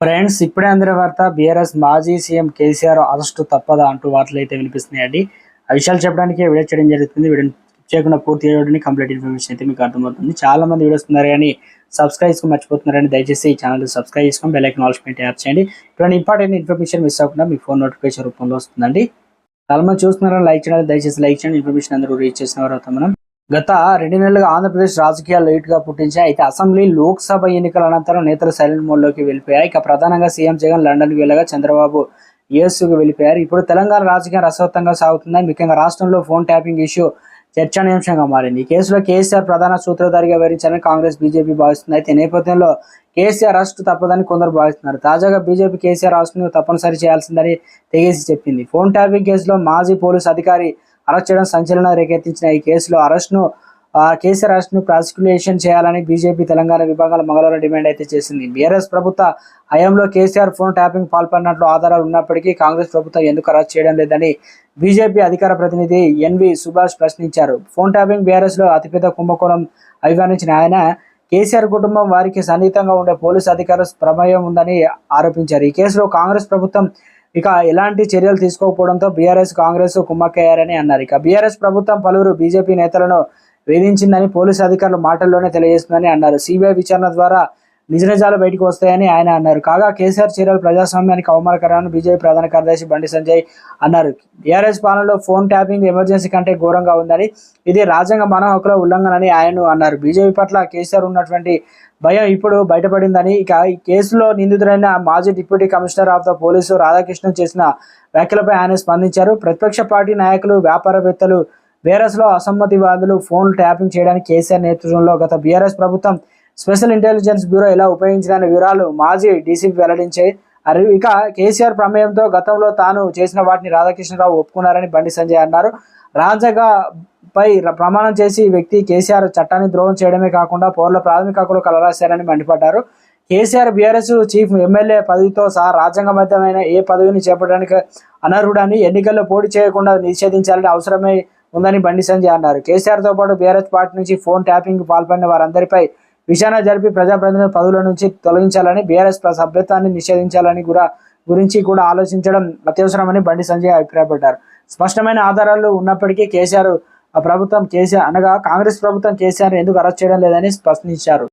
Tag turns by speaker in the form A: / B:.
A: Friends ఇప్పుడే అందరి వార్త బీఆర్ఎస్ మాజీ సీఎం కేసీఆర్ అరెస్టు తప్పదా అంటూ వార్తలు అయితే వినిపిస్తున్నాయండి ఆ విషయాలు చెప్పడానికి వీడియో చేయడం జరుగుతుంది. వీడియో చేయకుండా పూర్తి చేయడానికి కంప్లీట్ ఇన్ఫర్మేషన్ అయితే మీకు అర్థమవుతుంది. చాలా మంది వీడియోస్ ఉన్నారు కానీ సబ్స్క్రైబ్ చేసుకుని మర్చిపోతున్నారని దయచేసి ఈ ఛానల్ సబ్స్క్రైబ్ చేసుకొని బెల్ ఐకన్ ఆల్స్ యాప్ చేయండి. ఇటువంటి ఇంపార్టెంట్ ఇన్ఫర్మేషన్ మిస్ అవ్వకుండా మీ ఫోన్ నోటిఫికేషన్ రూపంలో వస్తుందండి. చాలా మంది చూస్తున్నారని లైక్ చేయాలి దయచేసి లైక్ చేయండి. ఇన్ఫర్మేషన్ అందరూ రీచ్ చేసిన వారు అవుతాం మనం. గత రెండు నెలలుగా ఆంధ్రప్రదేశ్ రాజకీయాలు లైట్గా పుట్టించాయి. అయితే అసెంబ్లీ లోక్సభ ఎన్నికల అనంతరం నేతలు సైలెంట్ మోడ్లోకి వెళ్ళిపోయాయి ఇక ప్రధానంగా సీఎం జగన్ లండన్ వెళ్ళగా చంద్రబాబు యుఎస్కు వెళ్ళిపోయారు. ఇప్పుడు తెలంగాణ రాజకీయం రసవత్తంగా సాగుతుంది ముఖ్యంగా రాష్ట్రంలో ఫోన్ ట్యాపింగ్ ఇష్యూ చర్చనీయాంశంగా మారింది. ఈ కేసులో కేసీఆర్ ప్రధాన సూత్రధారిగా వివరించాలని కాంగ్రెస్ బీజేపీ భావిస్తుంది. అయితే నేపథ్యంలో కేసీఆర్ అరెస్టు తప్పదని కొందరు భావిస్తున్నారు. తాజాగా బీజేపీ కేసీఆర్ అరెస్టును తప్పనిసరి చేయాల్సిందని తెగేసి చెప్పింది. ఫోన్ ట్యాపింగ్ కేసులో మాజీ పోలీస్ అధికారి అరెస్ట్ చేయడం సంచలనం రేకెత్తించిన ఈ కేసులో అరెస్ట్ను కేసీఆర్ అరెస్ట్ను ప్రాసిక్యూషన్ చేయాలని బీజేపీ తెలంగాణ విభాగాల మంగళవారం డిమాండ్ అయితే చేసింది. బీఆర్ఎస్ ప్రభుత్వ హయాంలో కేసీఆర్ ఫోన్ ట్యాపింగ్ పాల్పడినట్లు ఆధారాలు ఉన్నప్పటికీ కాంగ్రెస్ ప్రభుత్వం ఎందుకు అరెస్ట్ చేయడం లేదని బీజేపీ అధికార ప్రతినిధి ఎన్వి సుభాష్ ప్రశ్నించారు. ఫోన్ ట్యాపింగ్ బీఆర్ఎస్లో అతిపెద్ద కుంభకోణం అభివర్ణించిన ఆయన కేసీఆర్ కుటుంబం వారికి సన్నిహితంగా ఉండే పోలీసు అధికారుల ప్రమేయం ఉందని ఆరోపించారు. ఈ కేసులో కాంగ్రెస్ ప్రభుత్వం ఇక ఎలాంటి చర్యలు తీసుకోకపోవడంతో బీఆర్ఎస్ కాంగ్రెస్ కుమ్మక్కయ్యారని అన్నారు. ఇక బీఆర్ఎస్ ప్రభుత్వం పలువురు బీజేపీ నేతలను వేధించిందని పోలీసు అధికారుల మాటల్లోనే తెలియజేస్తుందని అన్నారు. సిబిఐ విచారణ ద్వారా నిజ నిజాలు బయటకు వస్తాయని ఆయన అన్నారు. కాగా కేసీఆర్ చర్యలు ప్రజాస్వామ్యానికి అవమానకరమని బీజేపీ ప్రధాన కార్యదర్శి బండి సంజయ్ అన్నారు. టీఆర్ఎస్ పాలనలో ఫోన్ ట్యాపింగ్ ఎమర్జెన్సీ కంటే ఘోరంగా ఉందని ఇది రాజ్యాంగ మానవ హక్కుల ఉల్లంఘనని ఆయన అన్నారు. బీజేపీ పట్ల కేసీఆర్ ఉన్నటువంటి భయం ఇప్పుడు బయటపడిందని ఇక ఈ కేసులో నిందితుడైన మాజీ deputy commissioner of the police Radhakrishnan చేసిన వ్యాఖ్యలపై ఆయన స్పందించారు. ప్రతిపక్ష పార్టీ నాయకులు వ్యాపారవేత్తలు బీఆర్ఎస్లో అసమ్మతివాదులు ఫోన్ ట్యాపింగ్ చేయడానికి కేసీఆర్ నేతృత్వంలో గత బీఆర్ఎస్ ప్రభుత్వం స్పెషల్ ఇంటెలిజెన్స్ బ్యూరో ఎలా ఉపయోగించిన వివరాలు మాజీ డీసీపీ వెల్లడించాయి అరి ఇక కేసీఆర్ ప్రమేయంతో గతంలో తాను చేసిన వాటిని రాధాకృష్ణరావు ఒప్పుకున్నారని బండి సంజయ్ అన్నారు. రాజగా పై ప్రమాణం చేసి ఈ వ్యక్తి కేసీఆర్ చట్టాన్ని ద్రోహం చేయడమే కాకుండా పౌరుల ప్రాథమిక హక్కులు కలరాశారని మండిపడ్డారు. కేసీఆర్ బీఆర్ఎస్ చీఫ్ ఎమ్మెల్యే పదవితో సహా రాజ్యాంగబద్ధమైన ఏ పదవిని చేపట్టడానికి అనర్హుడని ఎన్నికల్లో పోటీ చేయకుండా నిషేధించాలని అవసరమే ఉందని బండి సంజయ్ అన్నారు. కేసీఆర్తో పాటు బీఆర్ఎస్ పార్టీ నుంచి ఫోన్ ట్యాపింగ్ పాల్పడిన వారందరిపై విచారణ జరిపి ప్రజాప్రతినిధుల పదవుల నుంచి తొలగించాలని బీఆర్ఎస్ సభ్యత్వాన్ని నిషేధించాలని కూడా గురించి కూడా ఆలోచించడం అత్యవసరమని బండి సంజయ్ అభిప్రాయపడ్డారు. స్పష్టమైన ఆధారాలు ఉన్నప్పటికీ కేసీఆర్ ఆ ప్రభుత్వం కేసీఆర్ అనగా కాంగ్రెస్ ప్రభుత్వం కేసీఆర్ ఎందుకు అరెస్ట్ చేయడం లేదని ప్రశ్నించారు